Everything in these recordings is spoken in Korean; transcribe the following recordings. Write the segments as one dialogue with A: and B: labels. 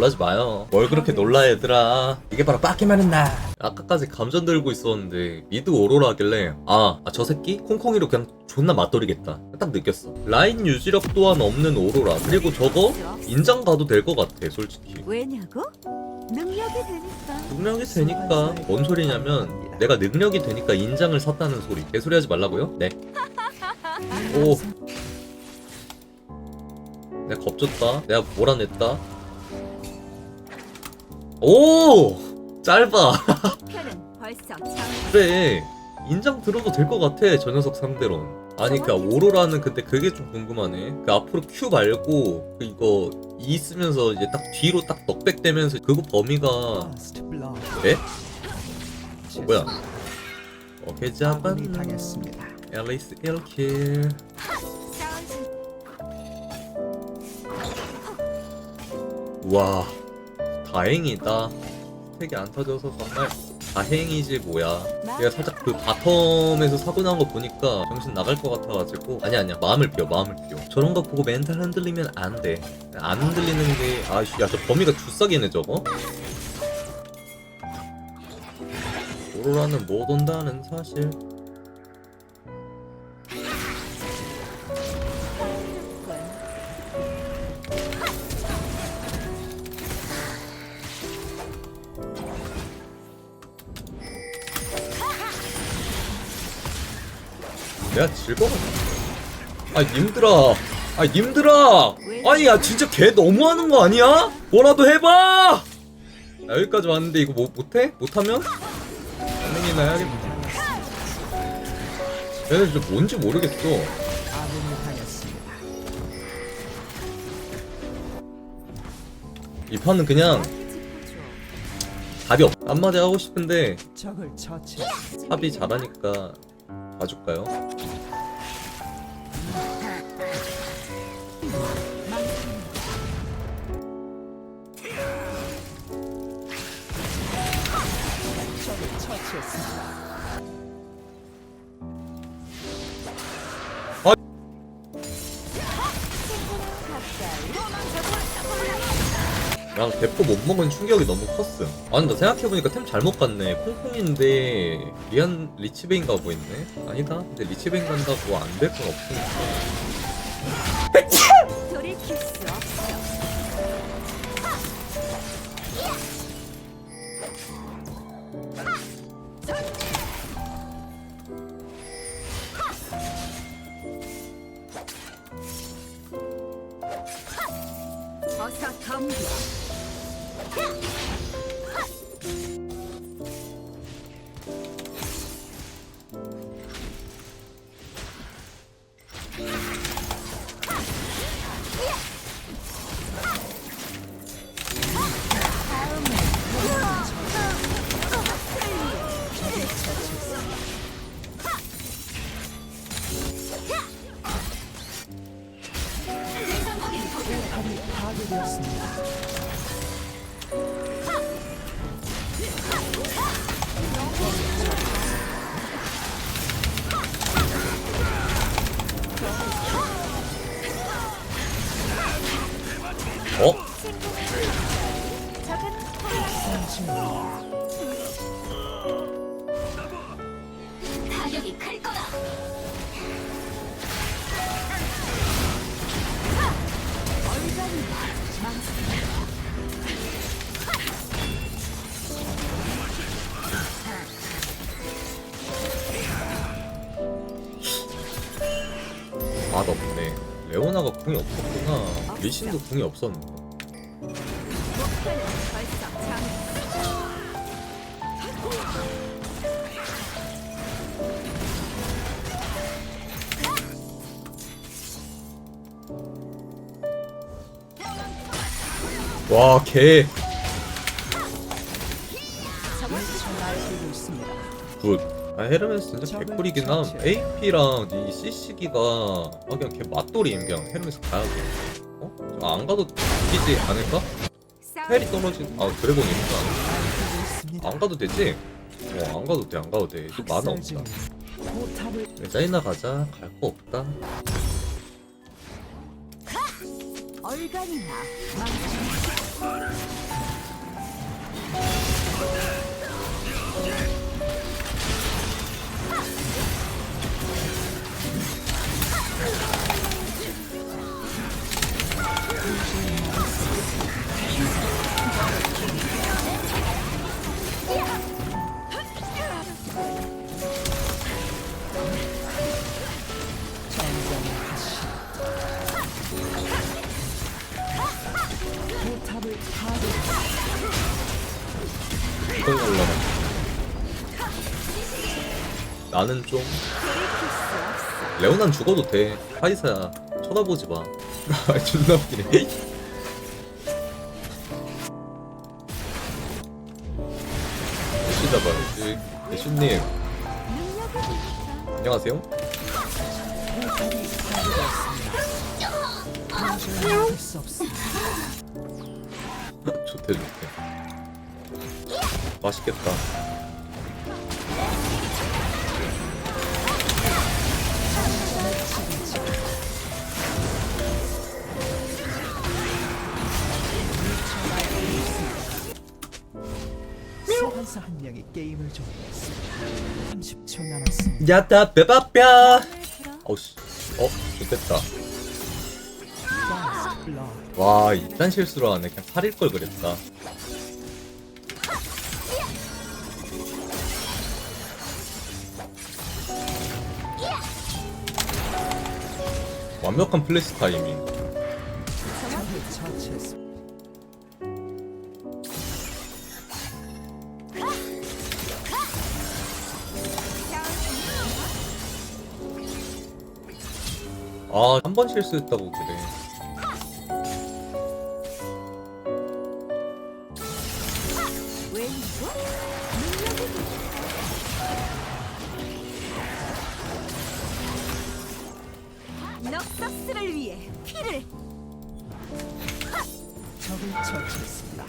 A: 놀라지 마요. 뭘 그렇게 놀라 얘들아. 이게 바로 빡기만은 나. 아까까지 감전 들고 있었는데 미드 오로라 하길래 아 저 새끼 콩콩이로 그냥 존나 맞돌이겠다. 딱 느꼈어. 라인 유지력 또한 없는 오로라. 그리고 저거 인장 가도 될 것 같아 솔직히.
B: 왜냐고? 능력이 되니까.
A: 능력이 되니까 뭔 소리냐면 내가 능력이 되니까 인장을 샀다는 소리. 개소리 하지 말라고요? 네. 오. 내가 겁줬다. 내가 몰아냈다. 오! 짧아. 그래. 인장 들어도 될 것 같아. 저 녀석 상대론. 아니, 그니까, 오로라는 근데 그게 좀 궁금하네. 그 앞으로 Q 말고, 그 이거, E 쓰면서 이제 딱 뒤로 딱 넉백 되면서 그거 범위가. 네? 어, 뭐야? 오케이, 잡았네.
C: 당했습니다.
A: 앨리스 1킬.
B: 싸우지.
A: 와 다행이다. 스택이 안 터져서 정말 다행이지 뭐야. 내가 살짝 그 바텀에서 사고 난 거 보니까 정신 나갈 것 같아가지고. 아니 아니야. 마음을 비워 마음을 비워. 저런 거 보고 멘탈 흔들리면 안 돼 안 흔들리는 게 아씨 야저 범위가 주싹이네 저거. 오로라는 못 온다는 사실 내가 즐거워. 아 님들아, 아 님들아, 아니 야 진짜 걔 너무하는 거 아니야? 뭐라도 해봐. 나 여기까지 왔는데 이거 뭐 못해? 못하면? 반응이나 해야겠다. 얘네 진짜 뭔지 모르겠어.
C: 이
A: 판은 그냥 답이 없. 한마디 하고 싶은데. 합이 잘하니까 봐줄까요? 난 대포 못 먹은 충격이 너무 컸음. 아니 나 생각해보니까 템 잘못 갔네. 콩콩인데 리안 리치베인 가고 있네. 아니다. 근데 리치베인 간다고 안 될 건 없으니까.
B: 어서 덤벼.
C: 파괴되었습니다.
A: 어? 궁이 없었구나. 리신도 궁이 없었네.
B: 목표는 벌써 장.
A: 와, 개. 아, 헤르메스 진짜 개꿀이긴 함. AP랑 이 CC기가 아, 그냥 개 맛돌이임 그냥 헤르메스 가야 돼. 어? 저안 가도 이기지 않을까? 헬이 떨어진 아 드래곤이니까. 안 가도 되지? 어안 가도 돼 안 가도 돼 이거 만화 없다 레자이나 가자 갈 거 없다
B: 얼간이나
A: 나는 좀. 레오난 죽어도 돼. 카이사야 쳐다보지 마. 아 존나 웃기네.
B: 능력이 되니까.
A: 안녕하세요. 좋대 좋대. 맛있겠다.
C: 소환사 한 명이 게임을 종료했습니다. 30초 남았습니다.
B: 마음에 들어.
A: 어씨. 어
C: blood.
A: 와 이딴 실수로 하네. 그냥 팔일 걸 그랬다. 완벽한 플래시 타이밍. 아, 한 번 실수했다고 그래.
B: 넉서스를 위해 피를
C: 적을 처치했습니다.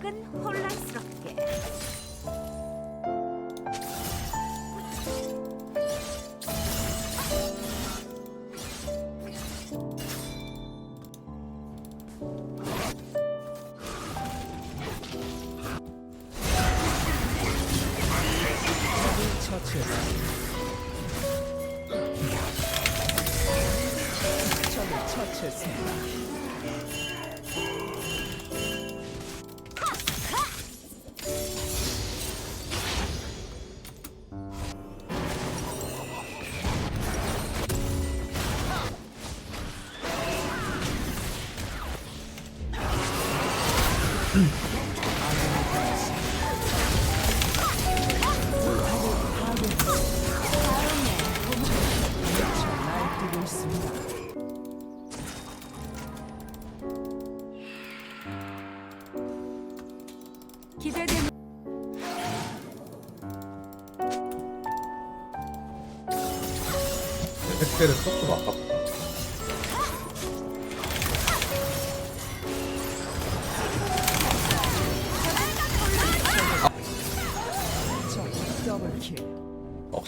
B: 적은 혼란스럽게.
C: 적을 처치했습니다.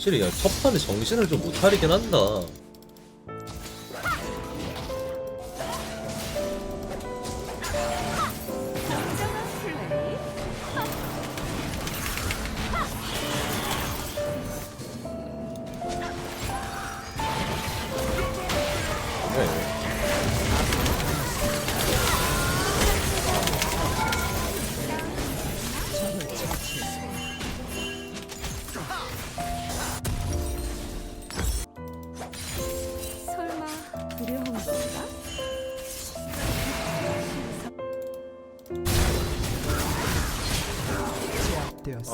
A: 확실히 야, 첫 판에 정신을 좀 못 차리긴 한다.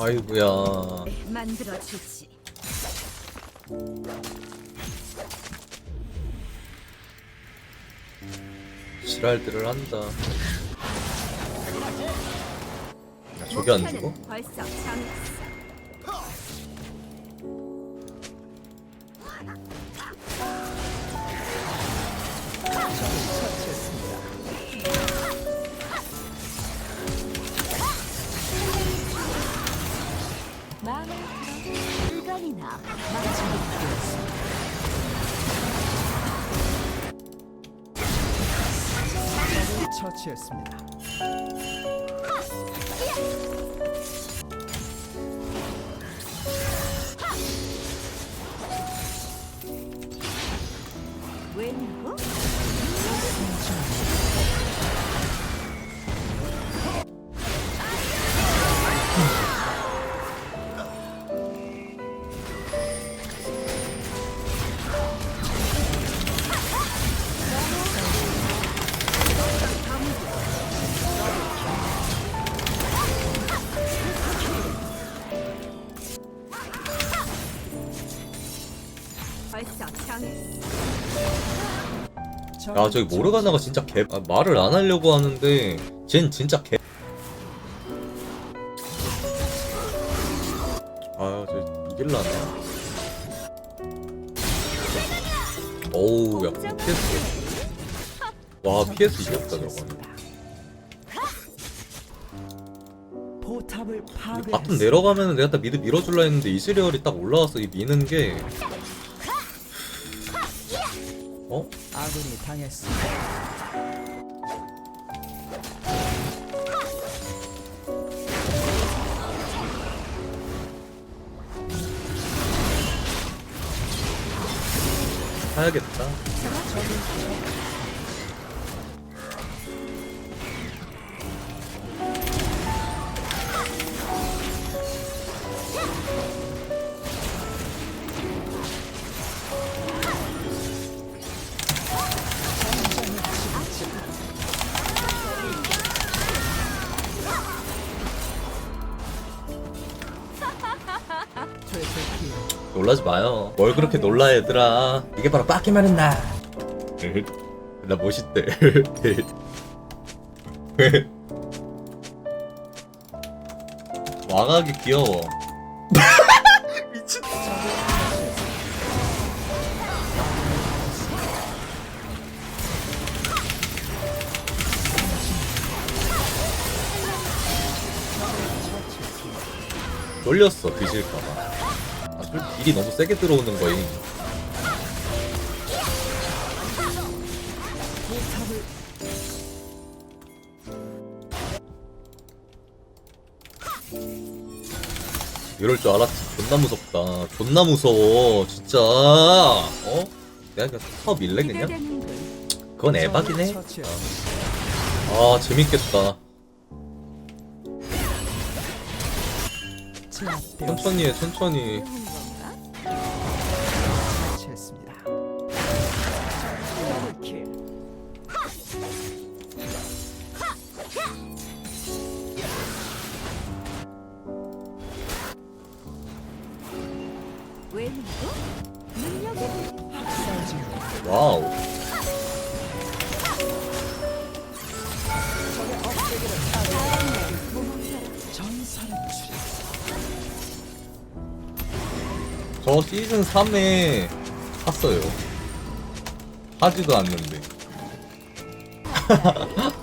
A: 아이구야.
B: 만들어 주지.
A: 지랄들을 한다. 야, 저게 안 죽어?
B: 목표는 벌써 정했어.
C: 제압되었습니다. 적을 처치했습니다.
B: 왜냐
A: 야 저기 모르가나가 진짜 개 아, 말을 안 하려고 하는데 쟨 진짜 개 아유 저 이길라나 어우 야 PS 와 PS 이겼다 저거는. 바텀 내려가면은 내가 딱 미드 밀어줄라 했는데 이즈리얼이 딱 올라와서 이 미는 게 어?
C: 아군이 당했습니다.
A: 사야겠다. 놀라지 마요. 뭘 그렇게 놀라 얘들아. 이게 바로 빠기만 나. 나 멋있대. 와가기 귀여워 놀렸어 뒤질까봐. 아, 술 딜이 너무 세게 들어오는 거임. 이럴 줄 알았지. 존나 무섭다. 존나 무서워 진짜. 어? 내가 그냥 사업 밀래 그냥? 그건 에바긴 해.
C: 처치했습니다.
A: 아 재밌겠다 천천히 해 천천히
C: 중.
A: 와우 저 시즌 3에 샀어요. 하지도 않는데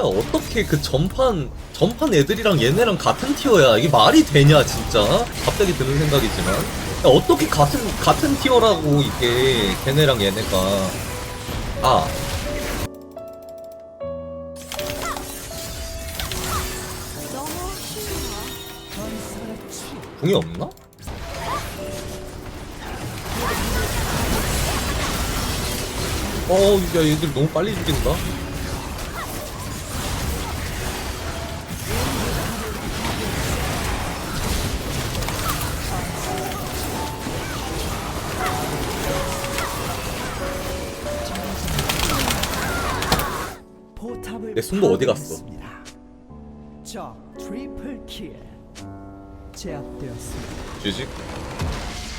A: 야 어떻게 그 전판 전판 애들이랑 얘네랑 같은 티어야 이게 말이 되냐 진짜 갑자기 드는 생각이지만 야 어떻게 같은 같은 티어라고 이게 걔네랑 얘네가 아. 궁이 없나? 어, 야, 얘들 너무 빨리 죽인다. 승부 어디 갔어?
C: 적 트리플 킬. 제압되었습니다.
A: 주식.